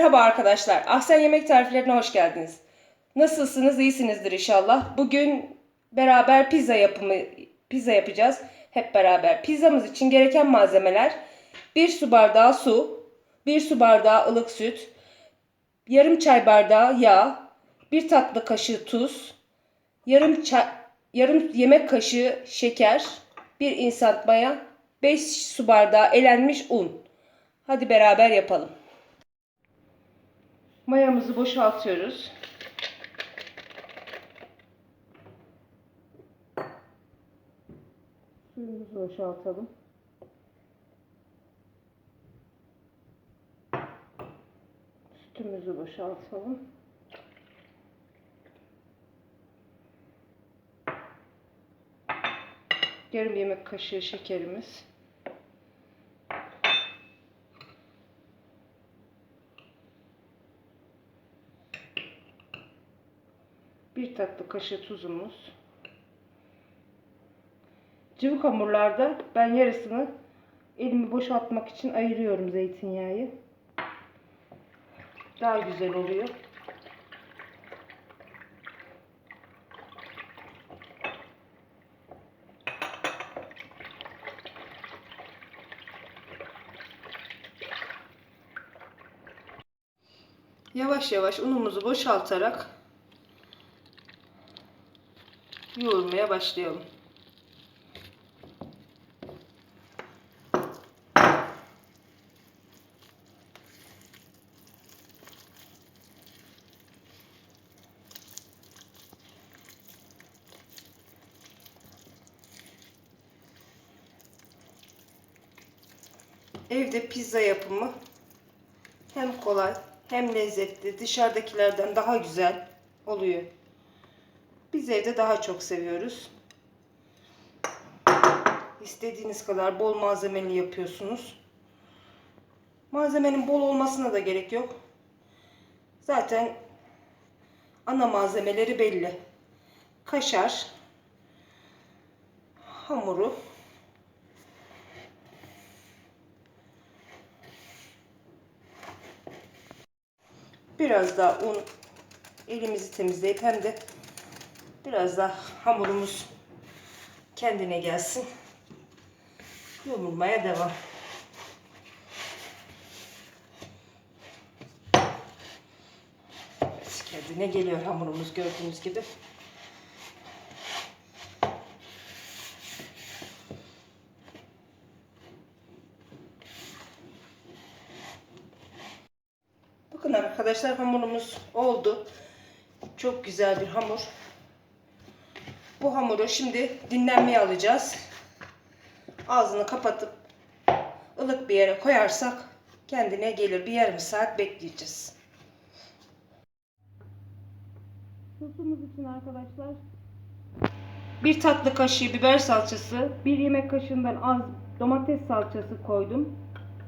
Merhaba arkadaşlar. Ahsen Yemek Tariflerine hoş geldiniz. Nasılsınız? İyisinizdir inşallah. Bugün beraber pizza yapımı pizza yapacağız. Hep beraber. Pizzamız için gereken malzemeler 1 su bardağı su, 1 su bardağı ılık süt, yarım çay bardağı yağ, 1 tatlı kaşığı tuz, yarım çay, yarım yemek kaşığı şeker, 1 instant maya, 5 su bardağı elenmiş un. Hadi beraber yapalım. Mayamızı boşaltıyoruz. Suyumuzu boşaltalım. Sütümüzü boşaltalım. Yarım yemek kaşığı şekerimiz. Bir tatlı kaşığı tuzumuz. Cıvık hamurlarda ben yarısını elimi boşaltmak için ayırıyorum zeytinyağı. Daha güzel oluyor. Yavaş yavaş unumuzu boşaltarak yoğurmaya başlayalım. Evde pizza yapımı hem kolay hem lezzetli, dışarıdakilerden daha güzel oluyor. Biz evde daha çok seviyoruz. İstediğiniz kadar bol malzemeli yapıyorsunuz. Malzemenin bol olmasına da gerek yok. Zaten ana malzemeleri belli. Kaşar, hamuru, biraz daha un elimizi temizleyip hem de biraz daha hamurumuz kendine gelsin. Yoğurmaya devam. Evet, kendine geliyor hamurumuz gördüğünüz gibi. Bakın arkadaşlar hamurumuz oldu. Çok güzel bir hamur. Bu hamuru şimdi dinlenmeye alacağız. Ağzını kapatıp ılık bir yere koyarsak kendine gelir. Bir yarım saat bekleyeceğiz. Sosumuz için arkadaşlar bir tatlı kaşığı biber salçası, bir yemek kaşığından az domates salçası koydum.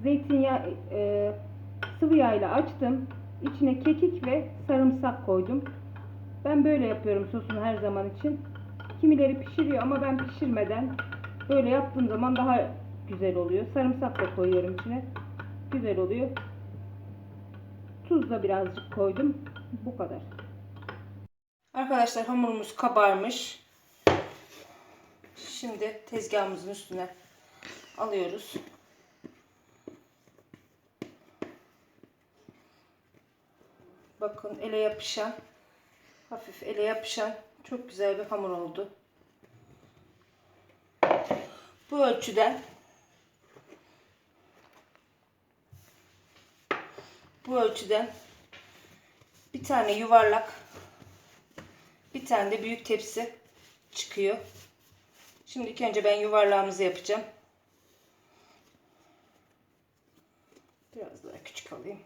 Zeytinyağı, e, sıvı yağ ile açtım. İçine kekik ve sarımsak koydum. Ben böyle yapıyorum sosunu her zaman için. Kimileri pişiriyor ama ben pişirmeden böyle yaptığım zaman daha güzel oluyor. Sarımsak da koyuyorum içine. Güzel oluyor. Tuz da birazcık koydum. Bu kadar. Arkadaşlar hamurumuz kabarmış. Şimdi tezgahımızın üstüne alıyoruz. Bakın ele yapışan, hafif ele yapışan çok güzel bir hamur oldu. Bu ölçüden bu ölçüden bir tane yuvarlak bir tane de büyük tepsi çıkıyor. Şimdi ilk önce ben yuvarlağımızı yapacağım. Biraz daha küçük alayım.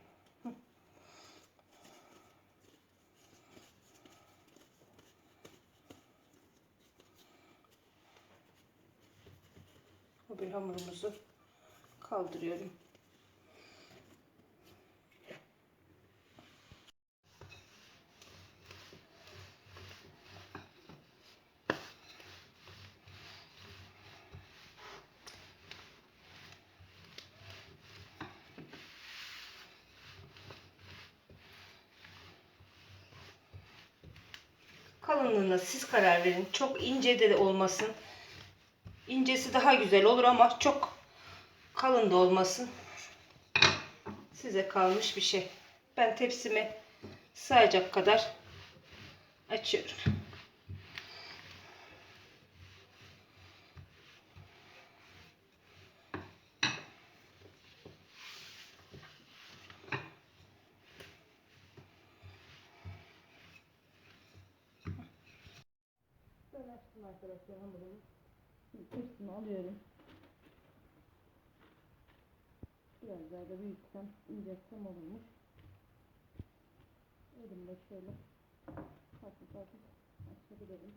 bir hamurumuzu kaldırıyorum. Kalınlığına siz karar verin. Çok ince de olmasın. İncesi daha güzel olur ama çok kalın da olmasın. Size kalmış bir şey. Ben tepsimi sığacak kadar açıyorum. Arkadaşlar hamurumu. Tepsimi alıyorum. Biraz daha da büyütsem, incetsem olurmuş. Elimle şöyle hafif hafif açabilirim.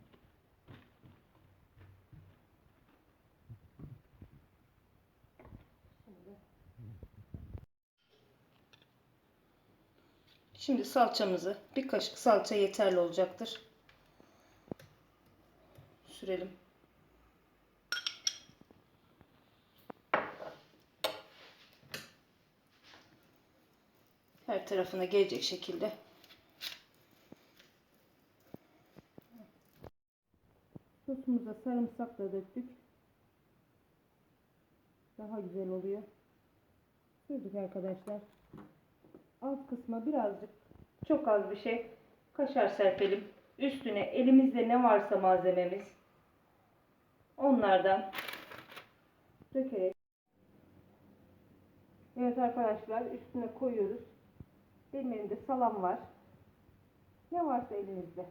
Şimdi salçamızı bir kaşık salça yeterli olacaktır. Sürelim. Her tarafına gelecek şekilde. Sosumuza sarımsak da döktük. Daha güzel oluyor. Sürdük arkadaşlar. Alt kısma birazcık çok az bir şey kaşar serpelim. Üstüne elimizde ne varsa malzememiz onlardan dökerek Evet arkadaşlar üstüne koyuyoruz. Benim elimde salam var. Ne varsa elinizde.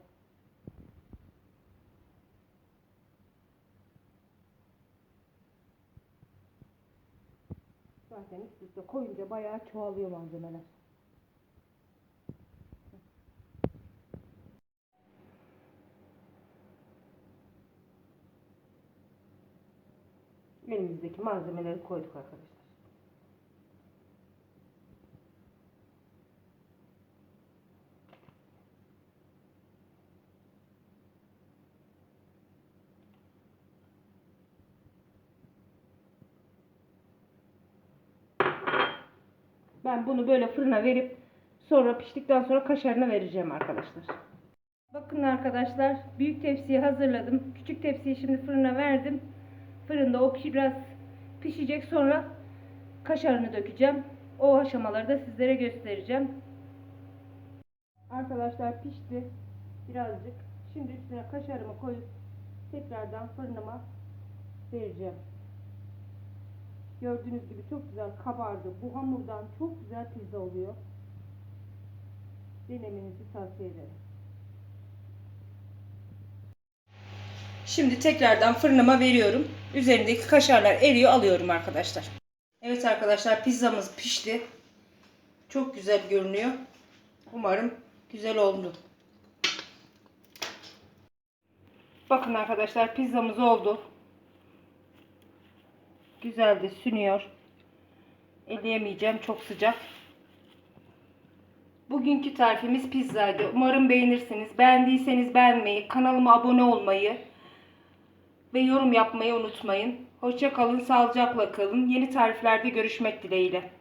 Zaten üst üste koyunca bayağı çoğalıyor malzemeler. Elimizdeki malzemeleri koyduk arkadaşlar. Ben bunu böyle fırına verip sonra piştikten sonra kaşarına vereceğim arkadaşlar. Bakın arkadaşlar büyük tepsiyi hazırladım. Küçük tepsiyi şimdi fırına verdim. Fırında o biraz pişecek sonra kaşarını dökeceğim. O aşamaları da sizlere göstereceğim. Arkadaşlar pişti birazcık. Şimdi üstüne kaşarımı koyup tekrardan fırınıma vereceğim. Gördüğünüz gibi çok güzel kabardı. Bu hamurdan çok güzel pizza oluyor. Denemenizi tavsiye ederim. Şimdi tekrardan fırınıma veriyorum. Üzerindeki kaşarlar eriyor alıyorum arkadaşlar. Evet arkadaşlar pizzamız pişti. Çok güzel görünüyor. Umarım güzel oldu. Bakın arkadaşlar pizzamız oldu. Güzel de sünüyor. Elleyemeyeceğim çok sıcak. Bugünkü tarifimiz pizzaydı. Umarım beğenirsiniz. Beğendiyseniz beğenmeyi, kanalıma abone olmayı ve yorum yapmayı unutmayın. Hoşça kalın, sağlıcakla kalın. Yeni tariflerde görüşmek dileğiyle.